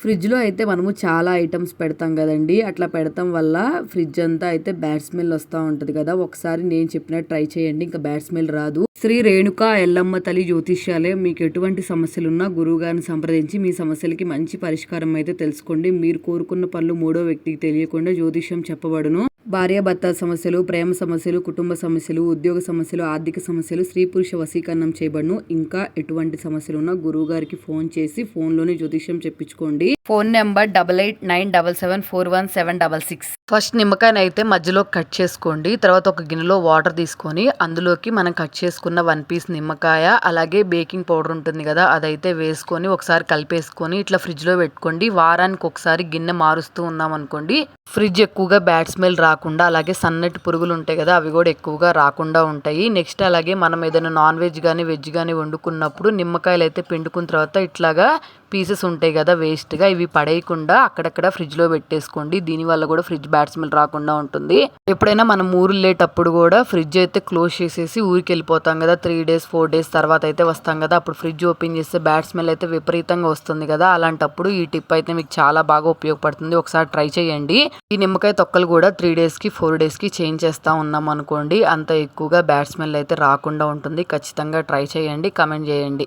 ఫ్రిడ్జ్లో అయితే మనము చాలా ఐటమ్స్ పెడతాం కదండి. అట్లా పెడతాం వల్ల ఫ్రిడ్జ్ అంతా అయితే బ్యాడ్ స్మెల్ వస్తూ ఉంటుంది కదా. ఒకసారి నేను చెప్పిన ట్రై చేయండి ఇంకా బ్యాడ్ స్మెల్ రాదు. శ్రీ రేణుక ఎల్లమ్మ తల్లి జ్యోతిష్యాలయం మీకు ఎటువంటి సమస్యలు ఉన్నా గురువు గారిని సంప్రదించి మీ సమస్యలకి మంచి పరిష్కారం అయితే తెలుసుకోండి. మీరు కోరుకున్న పనులు మూడో వ్యక్తికి తెలియకుండా జ్యోతిష్యం చెప్పబడును. భార్యాభర్త సమస్యలు ప్రేమ సమస్యలు కుటుంబ సమస్యలు ఉద్యోగ సమస్యలు ఆర్థిక సమస్యలు స్త్రీ పురుష వశీకరణం చేయబడును. ఇంకా ఎటువంటి సమస్యలు ఉన్నా గురువు గారికి ఫోన్ చేసి ఫోన్లోనే జ్యోతిష్యం చెప్పించుకోండి. Phone number double eight nine double seven four one seven double six. First నిమ్మకాయని అయితే మధ్యలో కట్ చేసుకోండి. తర్వాత ఒక గిన్నెలో వాటర్ తీసుకొని అందులోకి మనం కట్ చేసుకున్న వన్ పీస్ నిమ్మకాయ అలాగే బేకింగ్ పౌడర్ ఉంటుంది కదా అదైతే వేసుకొని ఒకసారి కలిపేసుకొని ఇట్లా ఫ్రిడ్జ్లో పెట్టుకోండి. వారానికి ఒకసారి గిన్నె మారుస్తూ ఉన్నాం అనుకోండి ఫ్రిడ్జ్ ఎక్కువగా బ్యాడ్ స్మెల్ రాకుండా అలాగే సన్నటి పురుగులు ఉంటాయి కదా అవి కూడా ఎక్కువగా రాకుండా ఉంటాయి. నెక్స్ట్ అలాగే మనం ఏదైనా నాన్ వెజ్ కానీ వెజ్ కానీ వండుకున్నప్పుడు నిమ్మకాయలు అయితే పిండుకున్న తర్వాత ఇట్లాగా పీసెస్ ఉంటాయి కదా వేస్ట్గా ఇవి పడేయకుండా అక్కడక్కడ ఫ్రిడ్జ్లో పెట్టేసుకోండి. దీనివల్ల కూడా ఫ్రిడ్జ్ బ్యాడ్ స్మెల్ రాకుండా ఉంటుంది. ఎప్పుడైనా మనం ఊరు వెళ్ళేటప్పుడు కూడా ఫ్రిడ్జ్ అయితే క్లోజ్ చేసేసి ఊరికి వెళ్ళిపోతాం కదా త్రీ డేస్ ఫోర్ డేస్ తర్వాత అయితే వస్తాం కదా అప్పుడు ఫ్రిడ్జ్ ఓపెన్ చేస్తే బ్యాడ్ స్మెల్ అయితే విపరీతంగా వస్తుంది కదా. అలాంటప్పుడు ఈ టిప్ అయితే మీకు చాలా బాగా ఉపయోగపడుతుంది. ఒకసారి ట్రై చేయండి. ఈ నిమ్మకాయ తొక్కలు కూడా త్రీ డేస్కి ఫోర్ డేస్కి చేంజ్ చేస్తూ ఉన్నాం అనుకోండి. అంత ఎక్కువగా బ్యాడ్ స్మెల్ అయితే రాకుండా ఉంటుంది. ఖచ్చితంగా ట్రై చేయండి. కమెంట్ చేయండి.